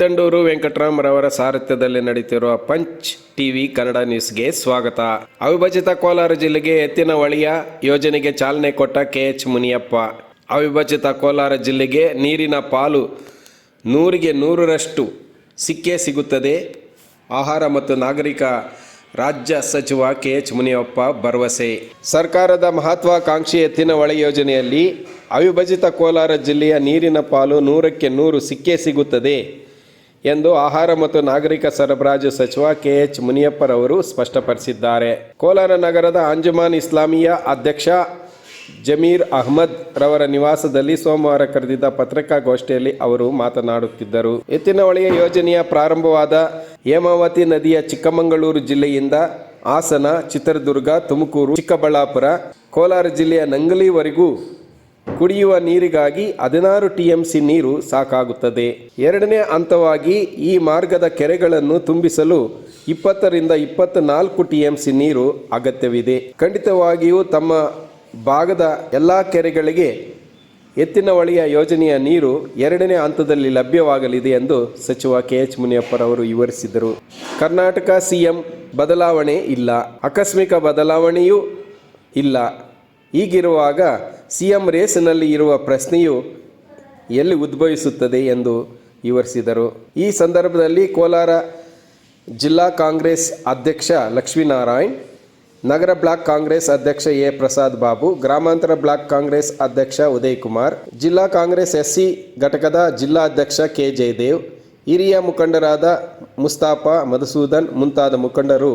ಕಿತ್ತಂಡೂರು ವೆಂಕಟರಾಮರವರ ಸಾರಥ್ಯದಲ್ಲಿ ನಡೆಯುತ್ತಿರುವ punch TV Kannada ನ್ಯೂಸ್ಗೆ ಸ್ವಾಗತ. ಅವಿಭಜಿತ ಕೋಲಾರ ಜಿಲ್ಲೆಗೆ ಎತ್ತಿನ ವಳಿಯ ಯೋಜನೆಗೆ ಚಾಲನೆ ಕೊಟ್ಟ ಕೆಎಚ್ ಮುನಿಯಪ್ಪ. ಅವಿಭಜಿತ ಕೋಲಾರ ಜಿಲ್ಲೆಗೆ ನೀರಿನ ಪಾಲು ನೂರಿಗೆ ನೂರರಷ್ಟು ಸಿಕ್ಕೇ ಸಿಗುತ್ತದೆ. ಆಹಾರ ಮತ್ತು ನಾಗರಿಕ ರಾಜ್ಯ ಸಚಿವ ಕೆ ಎಚ್ ಮುನಿಯಪ್ಪ ಭರವಸೆ. ಸರ್ಕಾರದ ಮಹತ್ವಾಕಾಂಕ್ಷಿ ಎತ್ತಿನ ಒಳ ಯೋಜನೆಯಲ್ಲಿ ಅವಿಭಜಿತ ಕೋಲಾರ ಜಿಲ್ಲೆಯ ನೀರಿನ ಪಾಲು ನೂರಕ್ಕೆ ನೂರು ಸಿಕ್ಕೇ ಸಿಗುತ್ತದೆ. ಎಂದು ಆಹಾರ ಮತ್ತು ನಾಗರಿಕ ಸರಬರಾಜು ಸಚಿವ ಕೆಎಚ್ ಮುನಿಯಪ್ಪರವರು ಸ್ಪಷ್ಟಪಡಿಸಿದ್ದಾರೆ. ಕೋಲಾರ ನಗರದ ಅಂಜುಮಾನ್ ಇಸ್ಲಾಮಿಯಾ ಅಧ್ಯಕ್ಷ ಜಮೀರ್ ಅಹ್ಮದ್ ರವರ ನಿವಾಸದಲ್ಲಿ ಸೋಮವಾರ ಕರೆದಿದ್ದ ಪತ್ರಿಕಾಗೋಷ್ಠಿಯಲ್ಲಿ ಅವರು ಮಾತನಾಡುತ್ತಿದ್ದರು. ಎತ್ತಿನ ಯೋಜನೆಯ ಪ್ರಾರಂಭವಾದ ಹೇಮಾವತಿ ನದಿಯ ಚಿಕ್ಕಮಗಳೂರು ಜಿಲ್ಲೆಯಿಂದ ಹಾಸನ, ಚಿತ್ರದುರ್ಗ, ತುಮಕೂರು, ಚಿಕ್ಕಬಳ್ಳಾಪುರ, ಕೋಲಾರ ಜಿಲ್ಲೆಯ ನಂಗಲಿವರೆಗೂ ಕುಡಿಯುವ ನೀರಿಗಾಗಿ ಹದಿನಾರು ಟಿಎಂಸಿ ನೀರು ಸಾಕಾಗುತ್ತದೆ. ಎರಡನೇ ಹಂತವಾಗಿ ಈ ಮಾರ್ಗದ ಕೆರೆಗಳನ್ನು ತುಂಬಿಸಲು ಇಪ್ಪತ್ತರಿಂದ ಇಪ್ಪತ್ನಾಲ್ಕು ಟಿಎಂಸಿ ನೀರು ಅಗತ್ಯವಿದೆ. ಖಂಡಿತವಾಗಿಯೂ ತಮ್ಮ ಭಾಗದ ಎಲ್ಲ ಕೆರೆಗಳಿಗೆ ಎತ್ತಿನ ಹೊಳೆಯ ಯೋಜನೆಯ ನೀರು ಎರಡನೇ ಹಂತದಲ್ಲಿ ಲಭ್ಯವಾಗಲಿದೆ ಎಂದು ಸಚಿವ ಕೆ ಎಚ್ ಮುನಿಯಪ್ಪರವರು ವಿವರಿಸಿದರು. ಕರ್ನಾಟಕ ಸಿಎಂ ಬದಲಾವಣೆ ಇಲ್ಲ. ಆಕಸ್ಮಿಕ ಬದಲಾವಣೆಯೂ ಇಲ್ಲ. ಹೀಗಿರುವಾಗ ಸಿಎಂ ರೇಸ್ನಲ್ಲಿ ಇರುವ ಪ್ರಶ್ನೆಯು ಎಲ್ಲಿ ಉದ್ಭವಿಸುತ್ತದೆ ಎಂದು ವಿವರಿಸಿದರು. ಈ ಸಂದರ್ಭದಲ್ಲಿ ಕೋಲಾರ ಜಿಲ್ಲಾ ಕಾಂಗ್ರೆಸ್ ಅಧ್ಯಕ್ಷ ಲಕ್ಷ್ಮೀನಾರಾಯಣ್, ನಗರ ಬ್ಲಾಕ್ ಕಾಂಗ್ರೆಸ್ ಅಧ್ಯಕ್ಷ ಎ. ಪ್ರಸಾದ್ ಬಾಬು, ಗ್ರಾಮಾಂತರ ಬ್ಲಾಕ್ ಕಾಂಗ್ರೆಸ್ ಅಧ್ಯಕ್ಷ ಉದಯ್ ಕುಮಾರ್ ಜಿಲ್ಲಾ ಕಾಂಗ್ರೆಸ್ ಎಸ್ಸಿ ಘಟಕದ ಜಿಲ್ಲಾಧ್ಯಕ್ಷ ಕೆ. ಜಯದೇವ್, ಹಿರಿಯ ಮುಖಂಡರಾದ ಮುಸ್ತಾಫಾ ಮಧುಸೂದನ್ ಮುಂತಾದ ಮುಖಂಡರು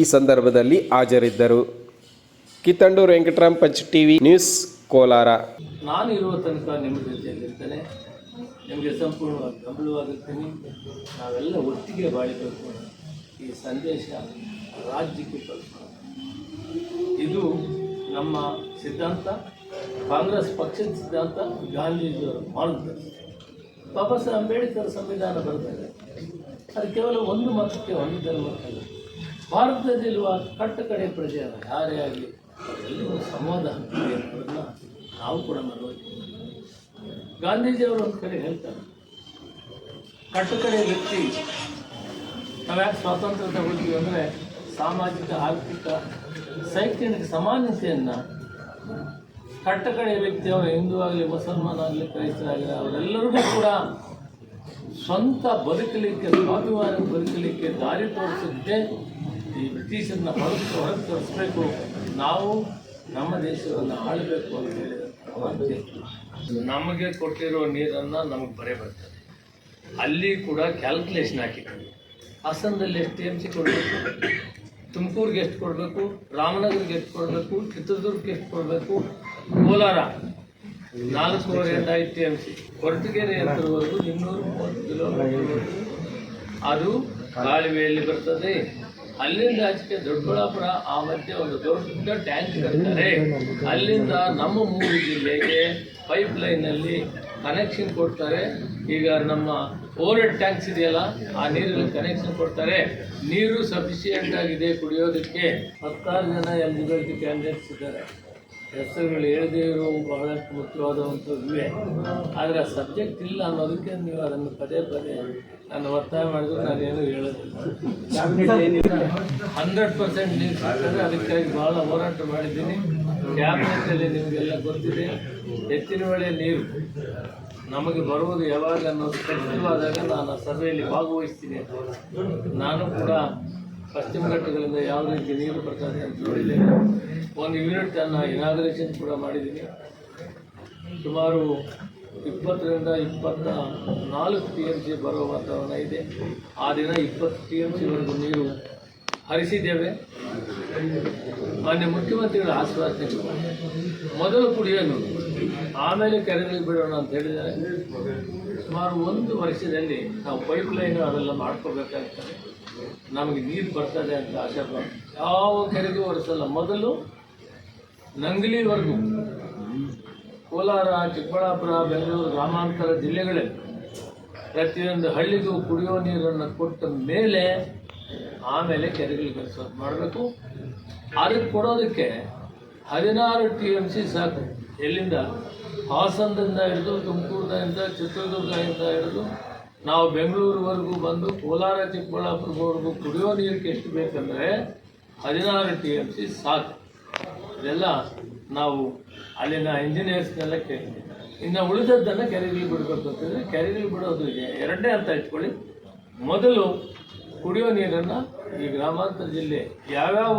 ಈ ಸಂದರ್ಭದಲ್ಲಿ ಹಾಜರಿದ್ದರು. Kittandur Venkatram punch TV news Kolar. ನಾನು ಇರುವ ತನಕ ನಿಮ್ಮ ಜೊತೆಯಲ್ಲಿರ್ತೇನೆ ನಿಮಗೆ ಸಂಪೂರ್ಣವಾಗಿ ಬೆಂಬಲವಾಗಿರ್ತೀನಿ ನಾವೆಲ್ಲ ಒಟ್ಟಿಗೆ ಬಾಳಬೇಕು ಈ ಸಂದೇಶ ರಾಜ್ಯಕ್ಕೆ ತಲುಪೋಣ. ಇದು ನಮ್ಮ ಸಿದ್ಧಾಂತ. ಕಾಂಗ್ರೆಸ್ ಪಕ್ಷದ ಸಿದ್ಧಾಂತ ಗಾಂಧೀಜಿಯವರು ಮಾರ್ಗದರ್ಶನ ಬಾಬಾ ಸಾಹೇಬ್ ಅಂಬೇಡ್ಕರ್ ಸಂವಿಧಾನ ಬರೆದಾಗ ಅದು ಕೇವಲ ಒಂದು ಮತಕ್ಕೆ ಒಂದು ಧರ್ಮಕ್ಕಲ್ಲ. ಭಾರತದಲ್ಲಿರುವ ಕಟ್ಟ ಕಡೆ ಪ್ರಜೆಯನ್ನು ಯಾರೇ ಆಗಲಿ. ಎಲ್ಲರೂ ಸಂವಾದ ಅನ್ನೋದನ್ನ ನಾವು ಕೂಡ ಮನವರಿಕೆ ಗಾಂಧೀಜಿಯವರು ಒಂದು ಕಡೆ ಹೇಳ್ತಾರೆ ಕಟ್ಟುಕಡೆ ವ್ಯಕ್ತಿ ನಾವ್ಯಾಕೆ ಸ್ವಾತಂತ್ರ್ಯ ತಗೊಳ್ತೀವಿ ಅಂದರೆ ಸಾಮಾಜಿಕ, ಆರ್ಥಿಕ, ಶೈಕ್ಷಣಿಕ ಸಮಾನತೆಯನ್ನು ಕಟ್ಟಕಡೆ ವ್ಯಕ್ತಿ ಅವರು ಹಿಂದೂ ಆಗಲಿ, ಮುಸಲ್ಮಾನ್ ಆಗಲಿ ಕ್ರೈಸ್ತರಾಗಲಿ ಅವರೆಲ್ಲರಿಗೂ ಕೂಡ ಸ್ವಂತ ಬದುಕಲಿಕ್ಕೆ, ಸ್ವಾಭಿಮಾನ ಬದುಕಲಿಕ್ಕೆ ದಾರಿ ತೋರಿಸಿದ್ದೇ ಈ ಬ್ರಿಟಿಷರನ್ನ ಹೊರತು ಹೊರಗೆ ತೋರಿಸ್ಬೇಕು ನಾವು ನಮ್ಮ ದೇಶವನ್ನು ಆಳಬೇಕು ಅಂತ ಹೇಳಿದಂತೆ ನಮಗೆ ಕೊಟ್ಟಿರೋ ನೀರನ್ನು ನಮಗೆ ಬರೇ ಬರ್ತದೆ. ಅಲ್ಲಿ ಕೂಡ ಕ್ಯಾಲ್ಕುಲೇಷನ್ ಹಾಕಿದ್ದೀವಿ. ಹಾಸನದಲ್ಲಿ ಎಷ್ಟು ಟಿ ಎಂ ಸಿ ಕೊಡಬೇಕು? ತುಮಕೂರಿಗೆ ಎಷ್ಟು ಕೊಡಬೇಕು? ರಾಮನಗರಿಗೆ ಎಷ್ಟು ಕೊಡಬೇಕು? ಚಿತ್ರದುರ್ಗಕ್ಕೆ ಎಷ್ಟು ಕೊಡಬೇಕು? ಕೋಲಾರ. ನಾಲ್ಕೂವರೆಯಿಂದ ಐದು ಟಿ ಎಂ ಸಿ ಕೊರಟಗೆರೆ ಎತ್ತರವರೆಗೂ ಇನ್ನೂರು ಮೂವತ್ತು ಕಿಲೋಮೀಟರ್ ಅದು ಕಾಲುವೆಯಲ್ಲಿ ಬರ್ತದೆ. ಅಲ್ಲಿಂದ ಆಚೆಗೆ ದೊಡ್ಡಬಳ್ಳಾಪುರ ಆ ಮಧ್ಯೆ ಒಂದು ದೊಡ್ಡ ಟ್ಯಾಂಕ್ ಕಟ್ತಾರೆ. ಅಲ್ಲಿಂದ ನಮ್ಮ ಮೂರು ಜಿಲ್ಲೆಗೆ ಪೈಪ್ ಲೈನಲ್ಲಿ ಕನೆಕ್ಷನ್ ಕೊಡ್ತಾರೆ. ಈಗ ನಮ್ಮ ಓವರ್ ಟ್ಯಾಂಕ್ಸ್ ಇದೆಯಲ್ಲ, ಆ ನೀರಲ್ಲಿ ಕನೆಕ್ಷನ್ ಕೊಡ್ತಾರೆ. ನೀರು ಸಫಿಷಿಯೆಂಟ್ ಆಗಿದೆ ಕುಡಿಯೋದಕ್ಕೆ. ಹತ್ತಾರು ಜನ ಎಲ್ಲಿ ಕ್ಯಾಂಡಿಡೇಟ್ಸ್ ಇದ್ದಾರೆ. ಹೆಸರುಗಳು ಹೇಳದೇ ಇರೋ ಬಹಳಷ್ಟು ಮುಖ್ಯವಾದಂಥದ್ದು ಇವೆ. ಆದರೆ ಆ ಸಬ್ಜೆಕ್ಟ್ ಇಲ್ಲ ಅನ್ನೋದಕ್ಕೆ ನೀವು ಅದನ್ನು ಪದೇ ಪದೇ ನಾನು ಒತ್ತಾಯ ಮಾಡಿದ್ರು ನಾನೇನು ಹೇಳೋದಿಲ್ಲ. ಹಂಡ್ರೆಡ್ ಪರ್ಸೆಂಟ್ ನೀರು ಸಿಗ್ತದೆ ಅದಕ್ಕಾಗಿ ಭಾಳ ಹೋರಾಟ ಮಾಡಿದ್ದೀನಿ. ಕ್ಯಾಬಿನೆಟಲ್ಲಿ ನಿಮಗೆಲ್ಲ ಗೊತ್ತಿದೆ, ಹೆಚ್ಚಿನ ವೇಳೆ ನೀರು ನಮಗೆ ಬರುವುದು ಯಾವಾಗ ಅನ್ನೋದು ಖಚಿತವಾದಾಗ ನಾನು ಆ ಸಭೆಯಲ್ಲಿ ಭಾಗವಹಿಸ್ತೀನಿ. ನಾನು ಕೂಡ ಪಶ್ಚಿಮ ಘಟ್ಟಗಳಿಂದ ಯಾವ ರೀತಿ ನೀರು ಬರ್ತದೆ ಅಂತ ನೋಡಿದ್ದೇನೆ ಒಂದು ಯೂನಿಟ್ ಅನ್ನು ಇನಾಗ್ರೇಷನ್ ಕೂಡ ಮಾಡಿದ್ದೀನಿ ಸುಮಾರು ಇಪ್ಪತ್ತರಿಂದ ಇಪ್ಪತ್ತ ನಾಲ್ಕು ಟಿ ಎಂ ಸಿ ಬರುವ ವಾತಾವರಣ ಇದೆ. ಆ ದಿನ ಇಪ್ಪತ್ತು ಟಿ ಎಂ ಸಿವರೆಗೂ ನೀರು ಹರಿಸಿದ್ದೇವೆ. ಮಾನ್ಯ ಮುಖ್ಯಮಂತ್ರಿಗಳ ಆಶ್ವಾಸನೆ. ಮೊದಲು ಕುಡಿಯೋ ಆಮೇಲೆ ಕೆರೆಗಳಿಗೆ ಬಿಡೋಣ ಅಂತ ಹೇಳಿದ್ದಾರೆ. ಸುಮಾರು ಒಂದು ವರ್ಷದಲ್ಲಿ ನಾವು ಪೈಪ್ ಲೈನ್ ಅದೆಲ್ಲ ಮಾಡ್ಕೋಬೇಕಾಗ್ತದೆ. ನಮಗೆ ನೀರು ಬರ್ತದೆ ಅಂತ ಆಶೆ ಪಡ್ತೀನಿ. ಯಾವ ಕೆರೆಗೂ ಒರೆಸಲ್ಲ. ಮೊದಲು ನಂಗಲಿವರೆಗೂ ಕೋಲಾರ, ಚಿಕ್ಕಬಳ್ಳಾಪುರ, ಬೆಂಗಳೂರು, ಗ್ರಾಮಾಂತರ ಜಿಲ್ಲೆಗಳಲ್ಲಿ ಪ್ರತಿಯೊಂದು ಹಳ್ಳಿಗೂ ಕುಡಿಯೋ ನೀರನ್ನು ಕೊಟ್ಟ ಮೇಲೆ ಆಮೇಲೆ ಕೆರೆಗಳಿಗೆ ಹರಿಸೋದು ಮಾಡಬೇಕು. ಅದಕ್ಕೆ ಕೊಡೋದಕ್ಕೆ ಹದಿನಾರು ಟಿ ಎಂ ಸಿ ಸಾಕು. ಎಲ್ಲಿಂದ? ಹಾಸನದಿಂದ ಹಿಡಿದು ತುಮಕೂರಿನಿಂದ ಚಿತ್ರದುರ್ಗದಿಂದ ಹಿಡಿದು ನಾವು ಬೆಂಗಳೂರುವರೆಗೂ ಬಂದು ಕೋಲಾರ ಚಿಕ್ಕಬಳ್ಳಾಪುರವರೆಗೂ ಕುಡಿಯೋ ನೀರಿಗೆ ಎಷ್ಟು ಬೇಕಂದರೆ ಹದಿನಾರು ಟಿ ಎಂ ಸಿ ಸಾಕು. ಇದೆಲ್ಲ ನಾವು ಅಲ್ಲಿನ ಇಂಜಿನಿಯರ್ಸ್ನೆಲ್ಲ ಕೇಳಿದ್ವಿ ಇನ್ನು ಉಳಿದದ್ದನ್ನು ಕೆರೆಗಳಿಗೆ ಬಿಡಬೇಕು ಅಂತಂದರೆ ಕೆರೆಗಳಿಗೆ ಬಿಡೋದು ಎರಡನೇ ಅಂತ ಇಟ್ಕೊಳ್ಳಿ. ಮೊದಲು ಕುಡಿಯೋ ನೀರನ್ನು ಈ ಗ್ರಾಮಾಂತರ ಜಿಲ್ಲೆ, ಯಾವ್ಯಾವ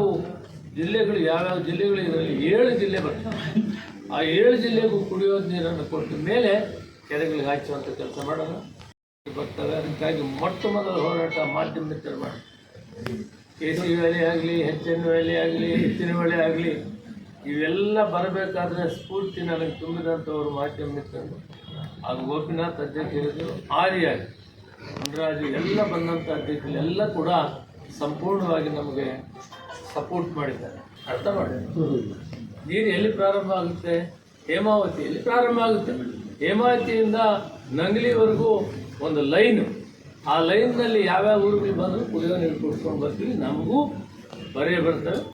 ಜಿಲ್ಲೆಗಳು ಯಾವ್ಯಾವ ಜಿಲ್ಲೆಗಳು ಇದರಲ್ಲಿ ಏಳು ಜಿಲ್ಲೆ ಬರ್ತವೆ. ಆ ಏಳು ಜಿಲ್ಲೆಗೂ ಕುಡಿಯೋ ನೀರನ್ನು ಕೊಟ್ಟ ಮೇಲೆ ಕೆರೆಗಳಿಗೆ ಹಾಕುವಂಥ ಕೆಲಸ ಮಾಡೋಣ. ಬರ್ತವೆ ಅದಕ್ಕಾಗಿ ಮೊಟ್ಟ ಮೊದಲು ಹೋರಾಟ ಮಾಧ್ಯಮ ಮಿತ್ರರು ಮಾಡಿ. ಕೆ ಸಿ ವ್ಯಾಲಿ ಆಗಲಿ ಎಚ್ ಎನ್ ವ್ಯಾಲಿ ಆಗಲಿ, ಹೆಚ್ಚಿನ ವ್ಯಾಲಿ ಆಗಲಿ, ಇವೆಲ್ಲ ಬರಬೇಕಾದ್ರೆ ಸ್ಫೂರ್ತಿ ನನಗೆ ತುಂಬಿದಂಥವ್ರು ಮಾಧ್ಯಮ ಮಿತ್ರರು. ಅದು ಗೋಪಿನಾಥ್ ಅಧ್ಯಕ್ಷರಿದ್ದು ಆರ್ಯ ಮುನ್ರಾಜು ಎಲ್ಲ ಬಂದಂಥ ಅಧ್ಯಕ್ಷರು ಎಲ್ಲ ಕೂಡ ಸಂಪೂರ್ಣವಾಗಿ ನಮಗೆ ಸಪೋರ್ಟ್ ಮಾಡಿದ್ದಾರೆ. ಅರ್ಥ ಮಾಡಿ ನೀರು ಎಲ್ಲಿ ಪ್ರಾರಂಭ ಆಗುತ್ತೆ? ಹೇಮಾವತಿಯಲ್ಲಿ ಪ್ರಾರಂಭ ಆಗುತ್ತೆ? ಹೇಮಾವತಿಯಿಂದ ನಂಗ್ಲಿವರೆಗೂ ಒಂದು ಲೈನು. ಆ ಲೈನ್ನಲ್ಲಿ ಯಾವ್ಯಾವ ಊರುಗಳು ಬಂದರೂ ಕುಡಿಯೋ ನೀರು ಕುಡ್ಕೊಂಡು ಬರ್ತೀವಿ ನಮಗೂ ಬರೇ ಬರ್ತವೆ.